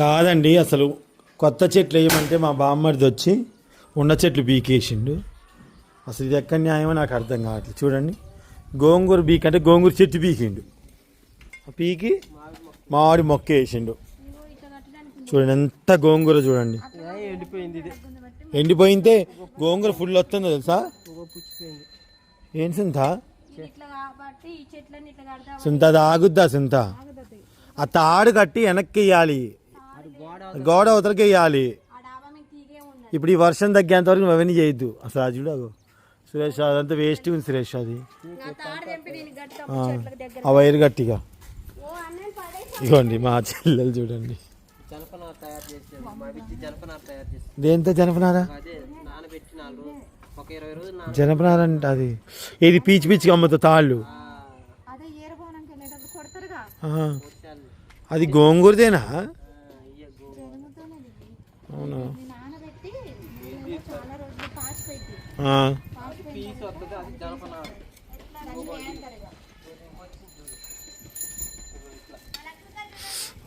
కాదండి అసలు కొత్త చెట్లు వేయమంటే మా బామ్మడిది వచ్చి ఉన్న చెట్లు బీకేసిండు. అసలు ఇది ఎక్కడ న్యాయమో నాకు అర్థం కావట్లేదు. చూడండి గోంగూర బీక్ అంటే గోంగూర చెట్టు బీకిండు. ఆ పీకి మామిడి మొక్క వేసిండు. చూడండి ఎంత గోంగూర చూడండి. ఎండిపోయింది గోంగూర ఫుల్ వస్తుందో తెలుసా? ఏం సింత? సింత అది ఆగుద్దా సింత ఆ తాడు కట్టి వెనక్కి వేయాలి గోడ అవతలకి వేయాలి. ఆ డాబా మీద తీగే ఉన్నది. ఇప్పుడు ఈ వర్షం తగ్గేంత వరకు నువ్వు అవన్నీ చేయొద్దు. అసలు అది చూడదు సురేష్ అదంతా వేస్ట్ ఉంది సురేష్ అది. ఆ, చెట్లకు దగ్గర ఆ వైర్ గట్టిగా ఇగోండి మా చెల్లెలు చూడండి. దేంతో జనపనారా? జనపనార అంటే అది. ఇది పీచి పీచిగా అమ్ముతా తాళ్ళు? అది గోంగూరదేనా ఇయ్య గో అవునా ఇది నానబెట్టి నీళ్ళలో చాలా రోజులు పాచి పెట్టి ఆ. అది పీస్ వస్తుంది అది జనపనార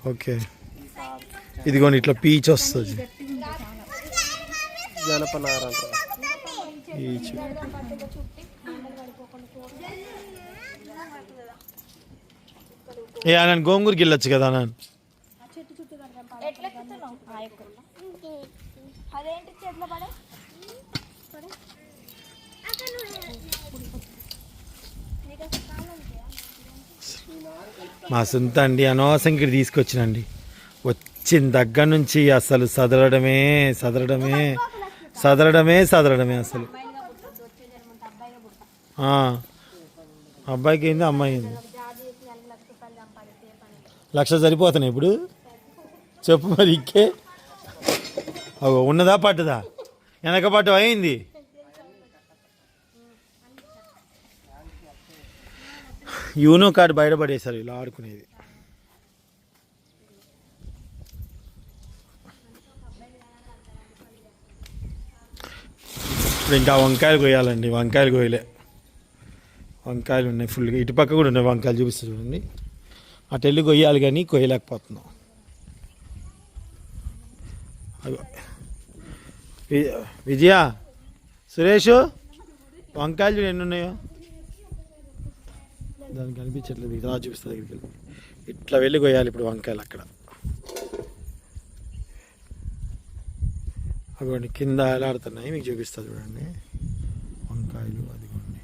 ఓకే. ఇదిగోండి ఇట్లా పీచ్ వస్తుంది. జనపనార పీచ్. ఏ నన్ను గోంగూరకి వెళ్ళొచ్చు కదా నన్ను ఆ చెట్టు చుట్టూ కడతాం ఎట్లా ఎక్కుతున్నావు ఆ ఎక్కుతున్నా అదేంటి చెట్ల పడే? మా సొంత అండి అనవసరం ఇక్కడ తీసుకొచ్చినండి. వచ్చిన దగ్గర నుంచి అసలు సదరడమే సదరడమే సదరడమే సదరడమే అసలు. అబ్బాయికి ఏంది అమ్మాయి ఏంది? లక్ష సరిపోతున్నాయి ఇప్పుడు. చెప్పు మరి ఇంకే అగో ఉన్నదా పట్టుదా? వెనక పట్టు అయింది. యూనో కార్డు బయటపడేశారు ఇలా ఆడుకునేది. ఇప్పుడు ఇంకా వంకాయలు కొయ్యాలండి వంకాయలు కొయ్యలే. వంకాయలు ఉన్నాయి ఫుల్గా ఇటు పక్క కూడా ఉన్నాయి వంకాయలు చూపిస్తా చూడండి. అటు వెళ్ళి కొయ్యాలి కానీ కొయ్యలేకపోతున్నాం. విజయ సురేష్ వంకాయలు చూడు ఎన్ని ఉన్నాయో దానికి కనిపించట్లేదు ఇది రా చూపిస్తా దగ్గరికి వెళ్ళి. ఇట్లా వెళ్ళి కొయ్యాలి ఇప్పుడు వంకాయలు అక్కడ. అగోండి కింద ఎలాడుతున్నాయి మీకు చూపిస్తా చూడండి వంకాయలు అదిగోండి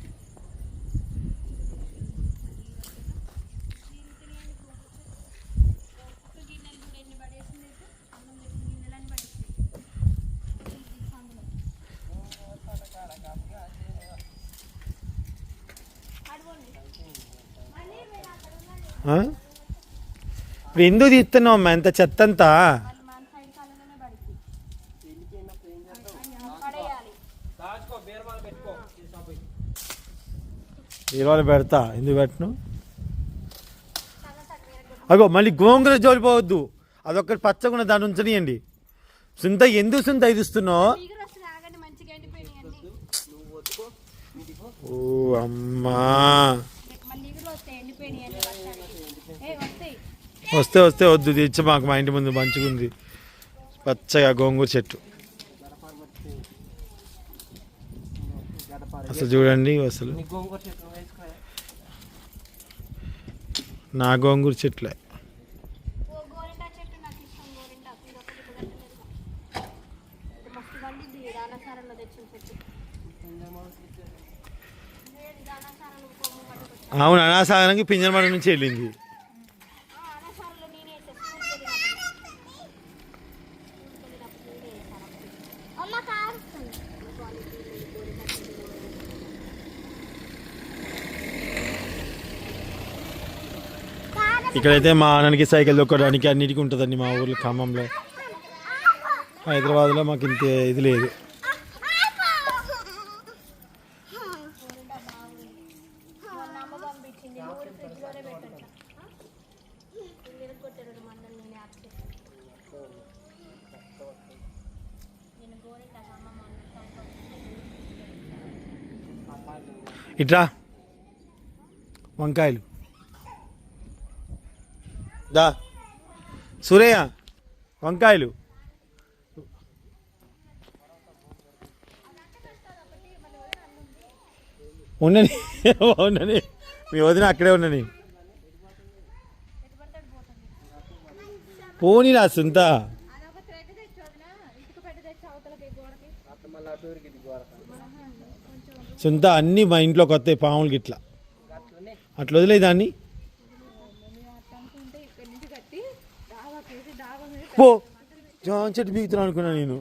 ఆ? ఇప్పుడు ఎందుకు తీస్తున్నావు అమ్మా? ఎంత చెత్త అంతా వాళ్ళు ఈరోజు పెడతా. ఎందుకు పెట్టను? అగో మళ్ళీ గోంగూర జోలిపోవద్దు అదొక్కటి పచ్చగున్న దాని ఉంచనియండి. సుంత ఎందుకు సుంత ఇదిస్తున్నావు? ఓ అమ్మా మళ్ళీ ఈగలు వస్తాయి ఎండిపోయినాయి అన్ని వర్షానికి ఏ వస్తాయి వస్తే వస్తే వద్దు తెచ్చి మాకు మా ఇంటి ముందు మంచిగుంది. పచ్చగా గోంగూర చెట్టు. అసలు చూడండి అసలు. గోంగూర నా గోంగూర చెట్లే. అవును గోరింటా చెట్టు నుంచి వెళ్ళింది గోరింటా ఇది ఒకటి కుదరలేదు ఇది మస్తు పండింది దానాసారంలో తెచ్చిన చెట్టు లేదు దానాసారంలో కొమ్ము పట్టుకొచ్చి అవును అనాసాగరానికి పింజరమడ నుంచి వెళ్ళింది దానాసారంలో నేనే వేసాను స్కూల్కి వెళ్ళినప్పుడు స్కూల్కి వెళ్ళినప్పుడు నేనే వేసాను అమ్మ కారుస్తుంది ఇక్కడైతే మా అన్నకి సైకిల్ దొక్కడానికి అన్నిటికీ ఉంటుందండి మా ఊర్లో ఖమ్మంలో. హైదరాబాద్లో మాకు ఇంత ఇది లేదు. ఇట్రా వంకాయలు. దా. సురేయ వంకాయలు. ఉండని ఉండని మీ వదిన అక్కడే ఉండని పోనీలా సుంత. సుంత అన్నీ మా ఇంట్లో కొత్త పాములు గిట్లా. అట్లా వదిలేదాన్ని దాన్ని అనుకుంటే ఇక్కడి నుంచి కట్టి డాబా కేసి డాబా మీద పో. జాన్ చెట్టు బీగుతున్నాను అనుకున్నా నేను.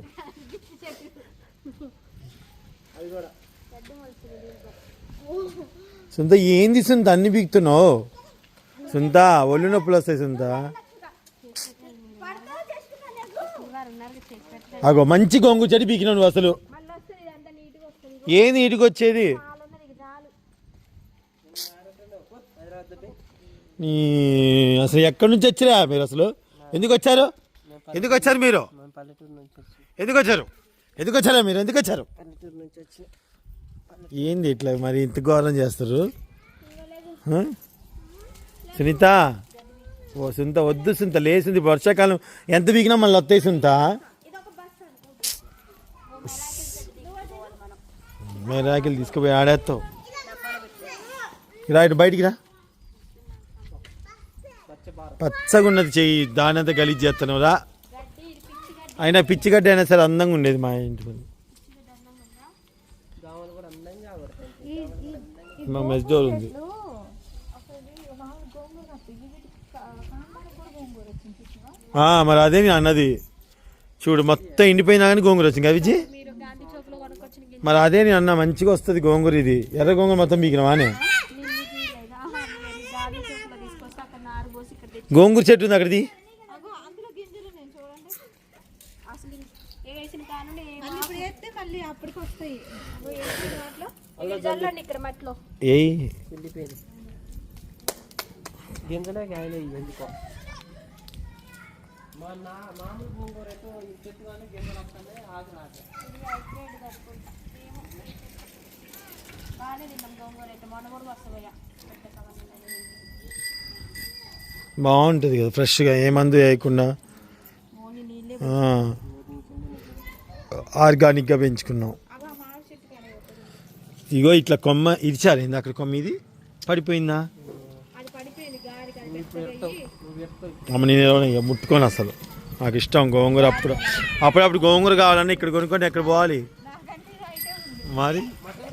సుంత ఏంది సుంత? అన్ని బీగుతున్నావు. సుంత ఒళ్ళు నొప్పులు వస్తాయి సుంత. అగో మంచి గొంగు చెట్టు పీకినాను నువ్వు అసలు. ఏంది ఇటుకు వచ్చేది నీ అసలు ఎక్కడి నుంచి వచ్చిరా మీరు అసలు? ఎందుకు వచ్చారు? ఎందుకు వచ్చారు మీరు? ఎందుకు వచ్చారు? ఎందుకు వచ్చారా మీరు? ఎందుకు వచ్చారు? ఏంది ఇట్లా మరి ఇంత ఘోరం చేస్తారు? సునీత? ఓ సుంత వద్దు సుంత లేసింది వర్షాకాలం. ఎంత బీకినా మళ్ళీ వస్తాయి సుంత మేరాకిలు తీసుకుపోయి ఆడేస్తావు. రా ఇటు బయటికి రా. వచ్చే బార. పచ్చగా ఉన్నది చెయ్యి దాని అంతా గలీజ్ చేస్తాను రా. అయినా పిచ్చిగడ్డ అయినా సరే అందంగా ఉండేది మా ఇంటి ముందు మా మెస్డోర్ ఉంది. మరి అదే నేను అన్నది. చూడు మొత్తం ఎండిపోయినా కానీ గోంగూర వచ్చింది. అవిజీ మరి అదే నేను అన్న మంచిగా వస్తుంది గోంగూర ఇది. ఎర్ర గోంగూర మొత్తం బీకినవానే గోంగూర చెట్టు ఉంది అక్కడిది అగో అందులో గింజలు నేను చూడండి అసలు ఏ వేసిన కానుండి ఇప్పుడు వేస్తే మళ్ళీ అప్పటికి వస్తాయి. చల్లండి ఇక్కడ మట్లో గింజలే కాయలే ఎందుకో. మా నా మామూలు గోంగూర అయితే ఈ చెట్టు కానీ గింజలు వస్తానే ఆకు రాదు ఇది హైబ్రిడ్ కట్టుకుంటా. ఏమో బాగానే తిన్నాం గోంగూర అయితే. మొన్న కూడా వస్తాయా బాగుంటుంది కదా ఫ్రెష్గా. ఏ మందు వేయకుండా. ఓన్లీ నీళ్ళే ఆ, ఆర్గానిక్గా పెంచుకున్నాం. ఇగో ఇట్లా కొమ్మ ఇరిచారు ఏంది అక్కడ కొమ్మ ఇది? పడిపోయిందా? అమ్మ నేను ముట్టుకోను అసలు. నాకు ఇష్టం గోంగూర అప్పుడు. అప్పుడప్పుడు గోంగూర కావాలన్నా ఇక్కడ కొనుక్కొని ఎక్కడ పోవాలి? మరి?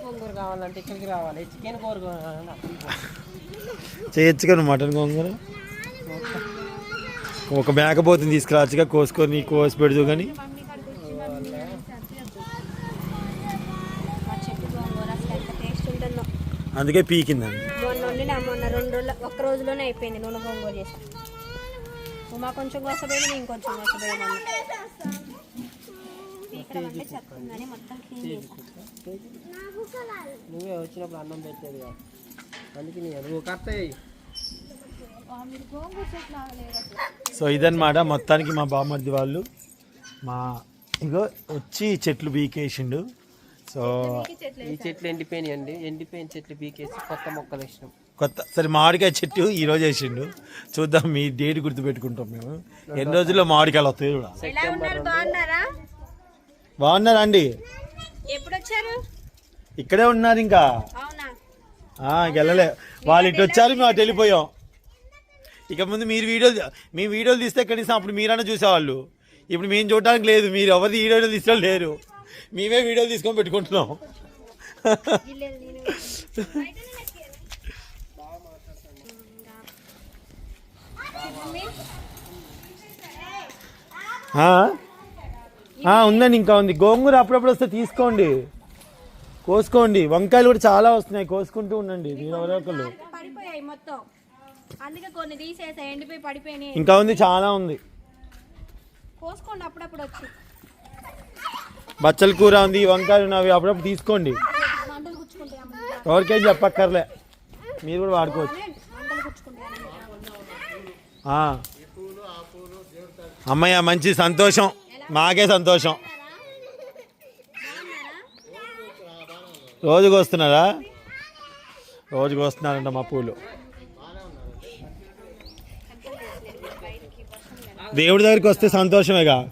గోంగూర కావాలంటే ఇక్కడికి రావాలి చికెన్ కూర చేయొచ్చు కదా మటన్ గోంగూర. ఒక మేకపోతుంది తీసుకురావచ్చుగా కోసుకొని కోసి పెడదు కానీ. అందుకే పీకిందండి. మొన్న మొన్న రెండు రోజులు ఒక్క రోజులోనే అయిపోయింది నూనె గోంగూర చేసి. ఉమా కొంచెం కోసపోయింది నేను కొంచెం కోసపోయాను నువ్వే వచ్చినప్పుడు అన్నం పెట్టేది కాదు. అందుకే నువ్వు అసలు సో ఇదన్నమాట మొత్తానికి మా బామ్మర్ది వాళ్ళు. మా ఇగో వచ్చి చెట్లు బీకేసిండు సో చెట్లు ఈ చెట్లు ఎండిపోయినాయండి. ఎండిపోయిన చెట్లు పీకేసి కొత్త మొక్కలు వేసినాం. కొత్త సరే మామిడికాయ చెట్టు ఈ రోజు వేసిండు. చూద్దాం మీ డేట్ గుర్తు పెట్టుకుంటాం మేము. ఎన్ని రోజుల్లో మామిడికాయలు వస్తాయి కూడా బాగున్నారా? అండి? ఎప్పుడు వచ్చారు ఇక్కడే ఉన్నారు ఇంకా. వెళ్ళలే. వాళ్ళు ఇటు వచ్చారు మేము అటు వెళ్ళిపోయాం. ఇక ముందు మీరు వీడియోలు మీ వీడియోలు తీస్తే కనీసం అప్పుడు మీరన్నా చూసేవాళ్ళు. ఇప్పుడు మేము చూడడానికి లేదు మీరు ఎవరి వీడియోలు తీసుకోవడం లేరు. మేమే వీడియోలు తీసుకొని పెట్టుకుంటున్నాం. ఉందండి ఇంకా ఉంది. గోంగూర అప్పుడప్పుడు వస్తే తీసుకోండి. కోసుకోండి. వంకాయలు కూడా చాలా వస్తున్నాయి. కోసుకుంటూ ఉండండి. మీరు ఎవరో ఒకళ్ళు పడిపోయాయి మొత్తం. అందుకే కొన్ని తీసేసా ఎండిపోయి పడిపోయినాయి. ఇంకా ఉంది చాలా ఉంది. కోసుకోండి అప్పుడప్పుడు వచ్చి. బచ్చల కూర ఉంది వంకాయలు ఉన్నవి అప్పుడప్పుడు తీసుకోండి. ఎవరికేం చెప్పక్కర్లే. మీరు కూడా వాడుకోవచ్చు. అమ్మయ్య మంచి సంతోషం. మాకే సంతోషం. రోజుకు వస్తున్నారా? రోజుకు వస్తున్నారంట మా పూలు. దేవుడి దగ్గరికి వస్తే సంతోషమేగా.